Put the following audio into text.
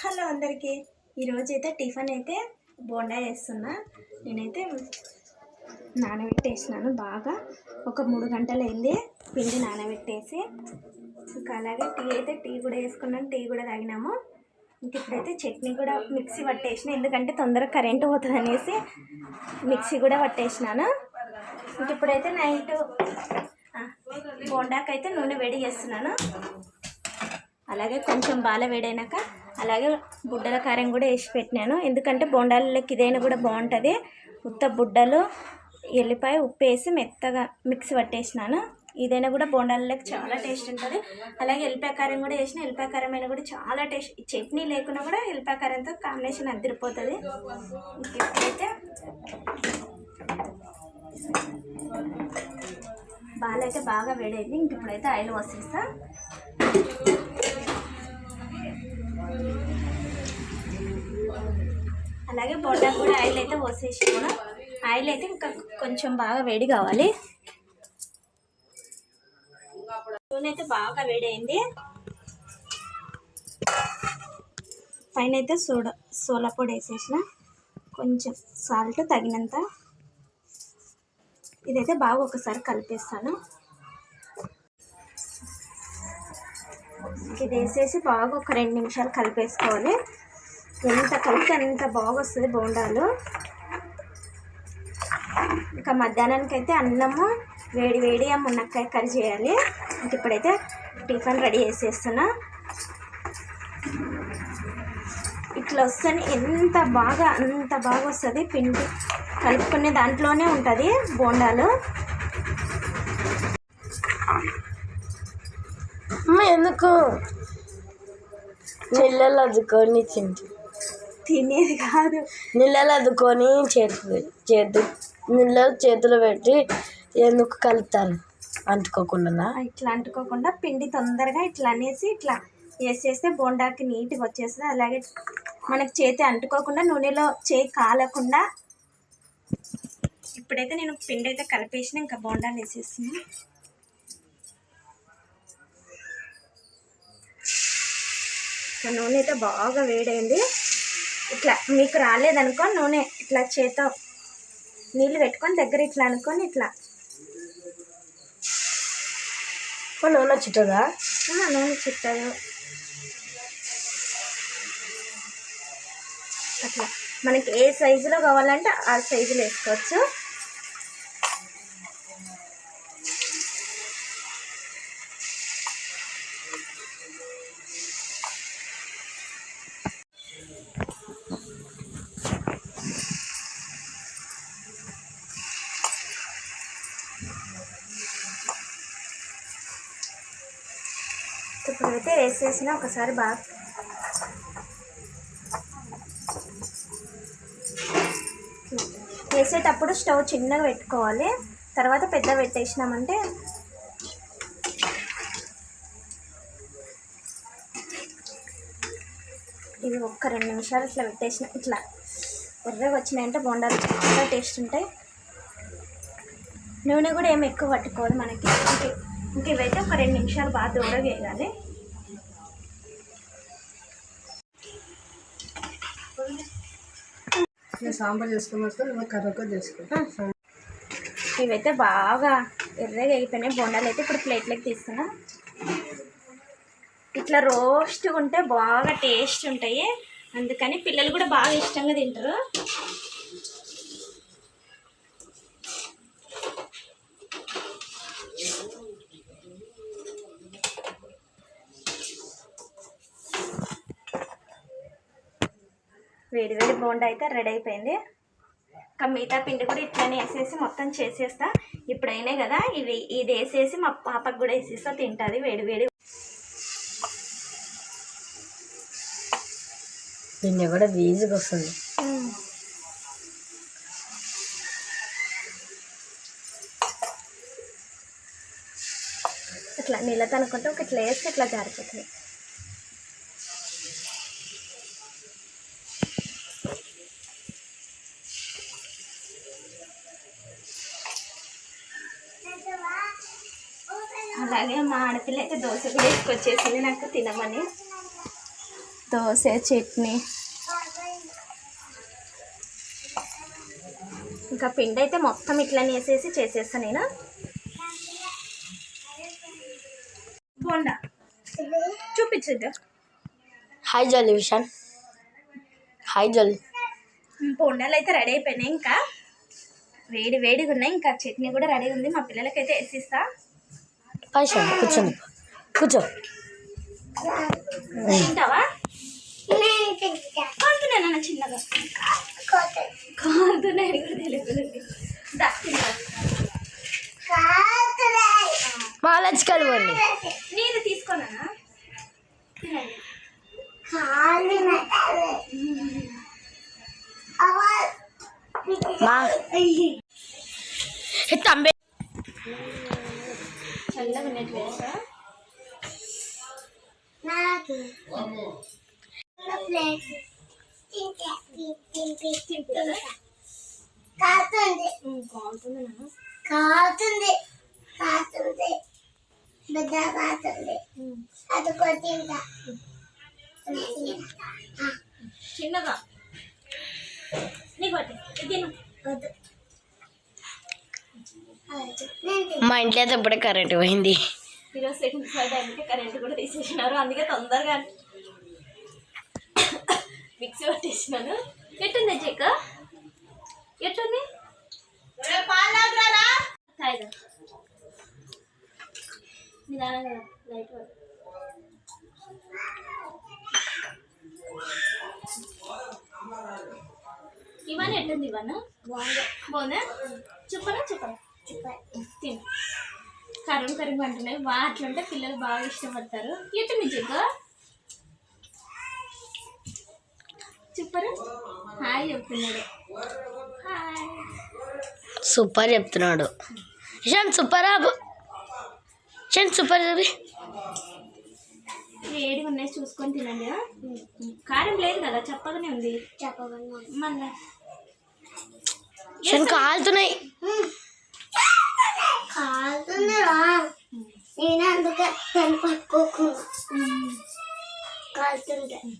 Hello అందరికీ. ఈరోజు అయితే టిఫిన్ అయితే బోండా చేస్తున్నా. నేనైతే నానబెట్టేసినాను బాగా. ఒక మూడు గంటలు అయింది పిండి నానబెట్టేసి. ఇంకా అలాగే టీ అయితే టీ కూడా వేసుకున్నాను టీ కూడా తాగినాము. ఇంక ఇప్పుడైతే చట్నీ కూడా మిక్సీ పట్టేసిన ఎందుకంటే తొందరగా కరెంటు పోతుంది అనేసి మిక్సీ కూడా పట్టేసినాను. ఇంక ఇప్పుడైతే నైట్ బోండాకైతే నూనె వేడి చేస్తున్నాను. అలాగే కొంచెం బాల వేడైనాక అలాగే బుడ్డల కారం కూడా వేసి పెట్టినాను. ఎందుకంటే బొండాలకి ఇదైనా కూడా బాగుంటుంది. ఉత్త బుడ్డలు ఎల్లిపాయ ఉప్పు వేసి మెత్తగా మిక్స్ పట్టేసినాను. ఇదైనా కూడా బొండాలకి చాలా టేస్ట్ ఉంటుంది. అలాగే ఎల్లిపాయ కారం కూడా వేసిన ఎల్లిపాయ కారం అయినా కూడా చాలా టేస్ట్. చట్నీ లేకున్నా కూడా ఎల్లిపాయ కారంతో కాంబినేషన్ అదిరిపోతుంది ఇప్పుడైతే బాగా అయితే బాగా వేడైంది. ఇంక ఇప్పుడైతే ఆయిల్ వసేస్తా అలాగే బొండా కూడా ఆయిల్ అయితే పోసేసాను. కూడా ఆయిల్ అయితే ఇంకా కొంచెం బాగా వేడి కావాలి. నూనె అయితే బాగా వేడైంది. పైన అయితే సోడ సోలా పొడి వేసేసిన. కొంచెం సాల్ట్ తగినంత. ఇదైతే బాగా ఒకసారి కలిపేస్తాను. ఇది వేసేసి బాగా ఒక రెండు నిమిషాలు కలిపేసుకోవాలి. ఎంత కలిపితే అంత బాగా వస్తుంది బోండాలు. ఇంకా మధ్యాహ్నానికి అయితే అన్నము వేడి వేడి ఆ మునక్కాయ కర్రీ చేయాలి. ఇంక ఇప్పుడైతే టిఫిన్ రెడీ చేసేస్తున్నా. ఇట్లా వస్తుంది ఎంత బాగా అంత బాగా వస్తుంది పిండి. కలుపుకునే దాంట్లోనే ఉంటుంది బోండాలు. అమ్మ ఎందుకు? నీళ్ళలో అద్దుకొని తింటు తినేది కాదు. నీళ్ళలో అద్దుకొని చేతులు చేతు నీళ్ళ చేతులు పెట్టి ఎందుకు కలుపుతారు? అంటుకోకుండా ఇట్లా అంటుకోకుండా పిండి తొందరగా ఇట్లా అనేసి ఇట్లా వేసేస్తే బోండాకి నీట్గా వచ్చేస్తుంది. అలాగే మనకి చేతి అంటుకోకుండా నూనెలో చేయి కాలకుండా ఇప్పుడైతే నేను పిండి అయితే కలిపేసిన ఇంకా బోండాలు వేసేస్తున్నా. నూనె అయితే బాగా వేడైంది. ఇట్లా మీకు రాలేదనుకో నూనె ఇట్లా చేతో నీళ్ళు పెట్టుకొని దగ్గర ఇట్లా అనుకొని ఇట్లా. నూనె చుట్టదా? నూనె చుట్టదు. అట్లా. మనకి ఏ సైజులో కావాలంటే ఆ సైజులో వేసుకోవచ్చు. ఇప్పుడైతే వేసేసిన ఒకసారి బాగా వేసేటప్పుడు స్టవ్ చిన్నగా పెట్టుకోవాలి. తర్వాత పెద్ద పెట్టేసినామంటే ఇది ఒక్క రెండు నిమిషాలు ఇట్లా పెట్టేసిన ఇట్లా ఎర్రగా వచ్చినాయంటే బొండాలు చాలా టేస్ట్ ఉంటాయి. నూనె కూడా ఏమి ఎక్కువ పట్టుకోదు మనకి. ఇంక ఇంక ఇవైతే ఒక రెండు నిమిషాలు బాగా దూరగా వేయాలి. సాంబార్ చేసుకున్న కర్రగా చేసుకో ఇవైతే బాగా ఎర్రగా అయిపోయినాయి. బొండాలు అయితే ఇప్పుడు ప్లేట్లోకి తీసుకున్నా. ఇట్లా రోస్ట్గా ఉంటే బాగా టేస్ట్ ఉంటాయి. అందుకని పిల్లలు కూడా బాగా ఇష్టంగా తింటారు. వేడి వేడి బోండా అయితే రెడీ అయిపోయింది. ఇంకా మిగతా పిండి కూడా ఇట్లానే వేసేసి మొత్తం చేసేస్తా. ఇప్పుడు అయినాయి కదా ఇవి ఇది వేసేసి మా పాపకు కూడా వేసేస్తా తింటుంది వేడి వేడి. దీన్ని కూడా వీజీగా వస్తుంది. ఇట్లా నీళ్ళతో అనుకుంటే ఒక ఇట్లా వేస్తే ఇట్లా జారిపోతుంది. అలాగే మా ఆడపిల్ల అయితే దోశ కూడా వేసుకొచ్చేసింది నాకు తినమని. దోశ చట్నీ. ఇంకా పిండి అయితే మొత్తం ఇట్లనే వేసేసి చేసేస్తాను నేను. బోండా చూపించద్దు? హాయ్ జల్లి విశాన్ హాయ్ జల్లి బోండాలు అయితే రెడీ అయిపోయినాయి ఇంకా. వేడి వేడిగా ఉన్నాయి. ఇంకా చట్నీ కూడా రెడీ ఉంది. మా పిల్లలకైతే వేసిస్తా. పైసా కూర్చోండి కూర్చో చిన్నగా కాలుతున్నాయి కూడా తెలియదు కాలుతుంది. నాన్న కాలుతుంది. కాలుతుంది. అది కొట్టిందా చిన్నగా. మా ఇంట్లో అయితే ఇప్పుడే కరెంట్ పోయింది. ఈరోజు సెకండ్ ఫ్లైట్ అయితే కరెంట్ కూడా తీసేసినారు. అందుకే తొందరగా మిక్సీ పట్టేసినాను. ఎట్టుంది చెక్క? ఎట్టుంది? నిదానంగా లైట్. ఇవన్నీ ఎట్టుంది ఇవన్న? బాగుందా. చెప్పనా? చెప్పనా? తిను. కరువు కరువు అంటున్నాయి. వా అట్లుంటే పిల్లలు బాగా ఇష్టపడతారు. ఎట్టుంది చెక్క చెప్పరు హాయ్ చెప్తున్నాడు. హాయ్. సూపర్ చెప్తున్నాడు. ఇషాన్ సూపర్ ఇషాన్ సూపర్ చెప్పి వేడిగా ఉన్నాయి చూసుకొని తినండి? కారం లేదు కదా చెప్పగానే ఉంది. చెప్పగలను మళ్ళా. కాలుతున్నాయి నేను